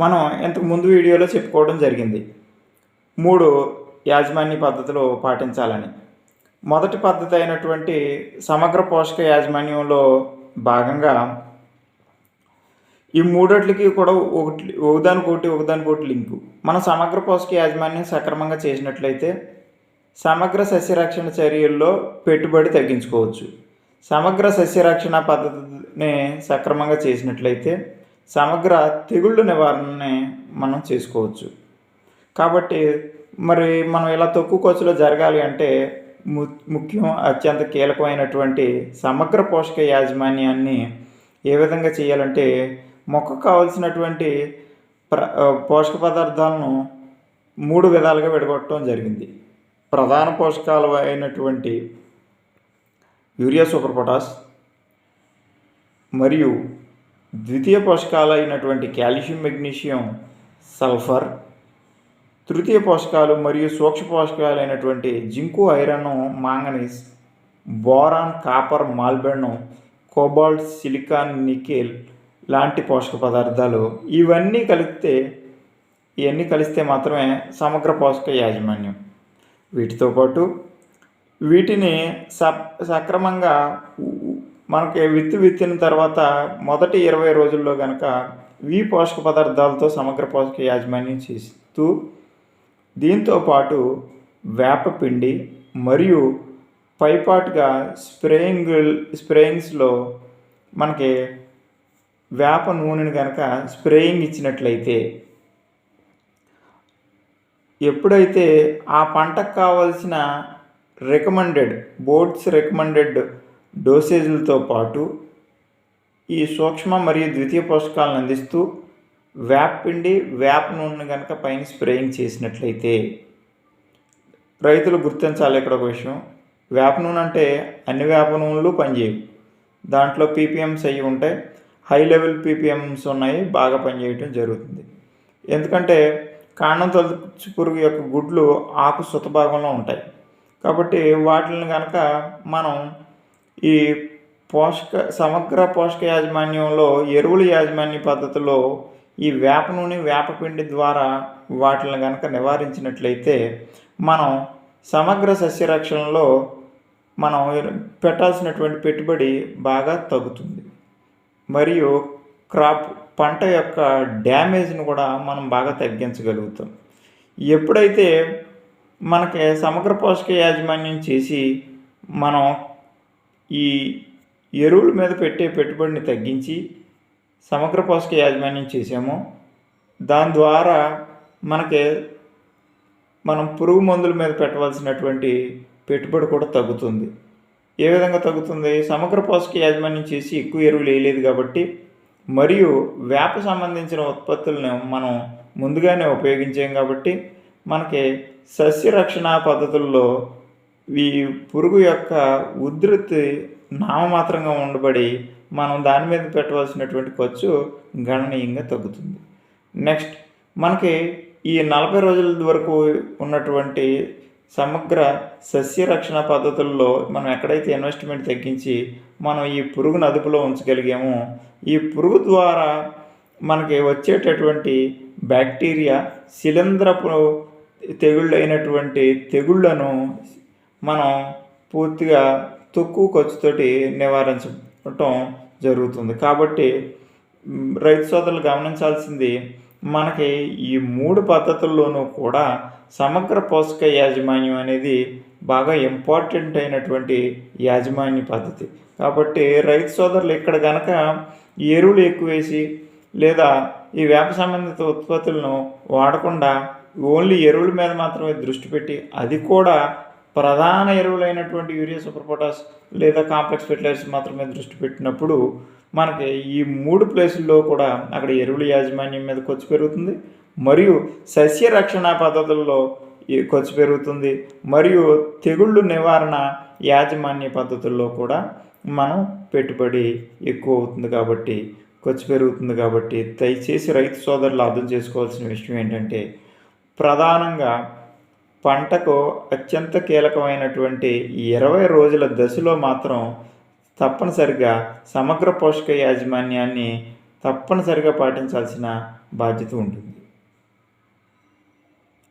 మనం ఇంతకు ముందు వీడియోలో చెప్పుకోవడం జరిగింది. మూడు యాజమాన్య పద్ధతులు పాటించాలని. మొదటి పద్ధతి అయినటువంటి సమగ్ర పోషక యాజమాన్యంలో భాగంగా ఈ మూడట్లకి కూడా ఒకటి ఒకదానికొకటి ఒకదానికొకటి లింకు. మనం సమగ్ర పోషక యాజమాన్యం సక్రమంగా చేసినట్లయితే సమగ్ర సస్యరక్షణ చర్యల్లో పెట్టుబడి తగ్గించుకోవచ్చు. సమగ్ర సస్యరక్షణ పద్ధతిని సక్రమంగా చేసినట్లయితే సమగ్ర తెగుళ్ళ నివారణని మనం చేసుకోవచ్చు. కాబట్టి మరి మనం ఇలా తక్కువ ఖర్చులో జరగాలి అంటే ము ముఖ్యం అత్యంత కీలకమైనటువంటి సమగ్ర పోషక యాజమాన్యాన్ని ఏ విధంగా చేయాలంటే మొక్కకు కావలసినటువంటి ప్ర పోషక పదార్థాలను మూడు విధాలుగా విడగొట్టడం జరిగింది. ప్రధాన పోషకాలు అయినటువంటి యూరియా సూపర్ పొటాస్ మరియు ద్వితీయ పోషకాలు అయినటువంటి కాల్షియం మెగ్నీషియం సల్ఫర్ తృతీయ పోషకాలు మరియు సూక్ష్మ పోషకాలు అయినటువంటి zinc iron manganese boron copper molybdenum cobalt silicon nickel లాంటి పోషక పదార్థాలు. ఇవన్నీ కలిపితే ఇవన్నీ కలిస్తే మాత్రమే సమగ్ర పోషక యాజమాన్యం. వీటితో పాటు వీటిని స సక్రమంగా మనకి విత్తు విత్తిన తర్వాత మొదటి ఇరవై రోజుల్లో కనుక వి పోషక పదార్థాలతో సమగ్ర పోషక యాజమాన్యం చేస్తూ దీంతో పాటు వేపపిండి మరియు పైపాటుగా స్ప్రేయింగ్ స్ప్రేయింగ్స్లో మనకి వేప నూనెని కనుక స్ప్రేయింగ్ ఇచ్చినట్లయితే ఎప్పుడైతే ఆ పంటకు కావాల్సిన రికమెండెడ్ బోర్డ్స్ రికమెండెడ్ డోసేజీలతో పాటు ఈ సూక్ష్మ మరియు ద్వితీయ పోషకాలను అందిస్తూ వేప పిండి వేప నూనె కనుక పైన స్ప్రేయింగ్ చేసినట్లయితే రైతులు గుర్తించాలి ఇక్కడ ఒక విషయం. వేప నూనె అంటే అన్ని వేప నూనెలు పనిచేయవు. దాంట్లో పీపీఎమ్స్ అయ్యి ఉంటాయి. హై లెవెల్ పీపీఎంస్ ఉన్నాయి బాగా పనిచేయటం జరుగుతుంది. ఎందుకంటే కాండం తొలచు పురుగు యొక్క గుడ్లు ఆకు సుత భాగంలో ఉంటాయి. కాబట్టి వాటిని కనుక మనం ఈ పోషక సమగ్ర పోషక యాజమాన్యంలో ఎరువుల యాజమాన్య పద్ధతిలో ఈ వేప నూనె వేపపిండి ద్వారా వాటిని కనుక నివారించినట్లయితే మనం సమగ్ర సస్యరక్షణలో మనం పెట్టాల్సినటువంటి పెట్టుబడి బాగా తగ్గుతుంది. మరియు క్రాప్ పంట యొక్క డ్యామేజ్ని కూడా మనం బాగా తగ్గించగలుగుతాం. ఎప్పుడైతే మనకి సమగ్ర పోషక యాజమాన్యం చేసి మనం ఈ ఎరువుల మీద పెట్టే పెట్టుబడిని తగ్గించి సమగ్ర పోషక యాజమాన్యం చేసామో దాని ద్వారా మనకి మనం పురుగు మందుల మీద పెట్టవలసినటువంటి పెట్టుబడి కూడా తగ్గుతుంది. ఏ విధంగా తగ్గుతుంది? సమగ్ర పోషక యాజమాన్యం చేసి ఎక్కువ ఎరువులు వేయలేదు కాబట్టి మరియు వేప సంబంధించిన ఉత్పత్తులను మనం ముందుగానే ఉపయోగించాం కాబట్టి మనకి సస్యరక్షణ పద్ధతుల్లో ఈ పురుగు యొక్క ఉధృతి నామమాత్రంగా ఉండబడి మనం దాని మీద పెట్టవలసినటువంటి ఖర్చు గణనీయంగా తగ్గుతుంది. నెక్స్ట్ మనకి ఈ నలభై రోజుల వరకు ఉన్నటువంటి సమగ్ర సస్య రక్షణ పద్ధతుల్లో మనం ఎక్కడైతే ఇన్వెస్ట్మెంట్ తగ్గించి మనం ఈ పురుగును అదుపులో ఉంచగలిగామో ఈ పురుగు ద్వారా మనకి వచ్చేటటువంటి బ్యాక్టీరియా శిలీంధ్రపు తెగుళ్ళైనటువంటి తెగుళ్ళను మనం పూర్తిగా తక్కువ ఖర్చుతోటి నివారించటం జరుగుతుంది. కాబట్టి రైతు సోదరులు గమనించాల్సింది మనకి ఈ మూడు పద్ధతుల్లోనూ కూడా సమగ్ర పోషక యాజమాన్యం అనేది బాగా ఇంపార్టెంట్ అయినటువంటి యాజమాన్య పద్ధతి. కాబట్టి రైతు సోదరులు ఇక్కడ కనుక ఎరువులు ఎక్కువ వేసి లేదా ఈ వేప సంబంధిత ఉత్పత్తులను వాడకుండా ఓన్లీ ఎరువుల మీద మాత్రమే దృష్టి పెట్టి అది కూడా ప్రధాన ఎరువులైనటువంటి యూరియా సూపర్ పొటాస్ లేదా కాంప్లెక్స్ ఫెర్టిలైజర్స్ మాత్రమే దృష్టి పెట్టినప్పుడు మనకి ఈ మూడు ప్లేసుల్లో కూడా అక్కడ ఎరువుల యాజమాన్యం మీద ఖర్చు పెరుగుతుంది. మరియు సస్య రక్షణ పద్ధతుల్లో ఈ ఖర్చు పెరుగుతుంది. మరియు తెగుళ్ళు నివారణ యాజమాన్య పద్ధతుల్లో కూడా మనం పెట్టుబడి ఎక్కువ అవుతుంది కాబట్టి ఖర్చు పెరుగుతుంది కాబట్టి దయచేసి రైతు సోదరులు అర్థం చేసుకోవాల్సిన విషయం ఏంటంటే ప్రధానంగా పంటకు అత్యంత కీలకమైనటువంటి ఇరవై రోజుల దశలో మాత్రం తప్పనిసరిగా సమగ్ర పోషక యాజమాన్యాన్ని తప్పనిసరిగా పాటించాల్సిన బాధ్యత ఉంటుంది.